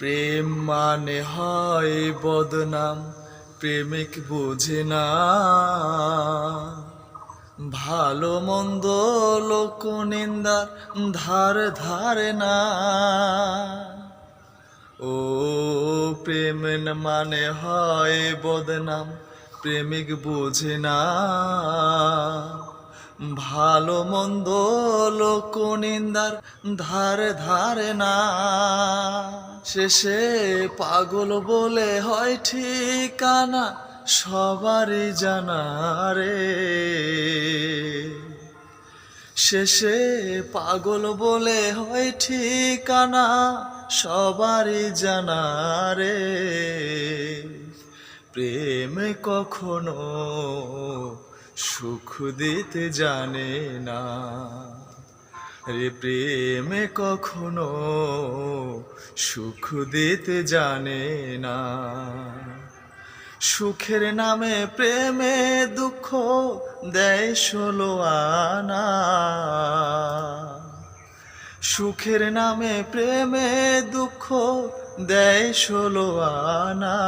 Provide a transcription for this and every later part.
প্রেম মানে হয় বদনাম, প্রেমিক বোঝে না। ভালো মন্দ লোক নিন্দার ধার ধারে না। ও প্রেম মানে হয় বদনাম, প্রেমিক বোঝে না। ভালো মন্দ লোক নিন্দার ধারে ধারে না। শেষে পাগল বলে হয় ঠিকানা সবারই জানা রে। শেষে পাগল বলে হয় ঠিকানা সবারই জানা রে। প্রেম কখনো সুখ দিতে জানে না। রে প্রেমে কখনো সুখ দিতে জানে না। সুখের নামে প্রেমে দুঃখ দেয় ষোলো আনা। সুখের নামে প্রেমে দুঃখ দেয় ষোলো আনা।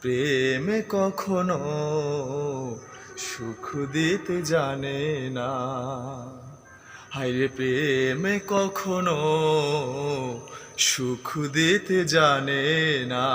প্রেমে কখনো সুখ দিতে জানে না। হাইরে প্রেমে কখনো সুখ দিতে জানে না।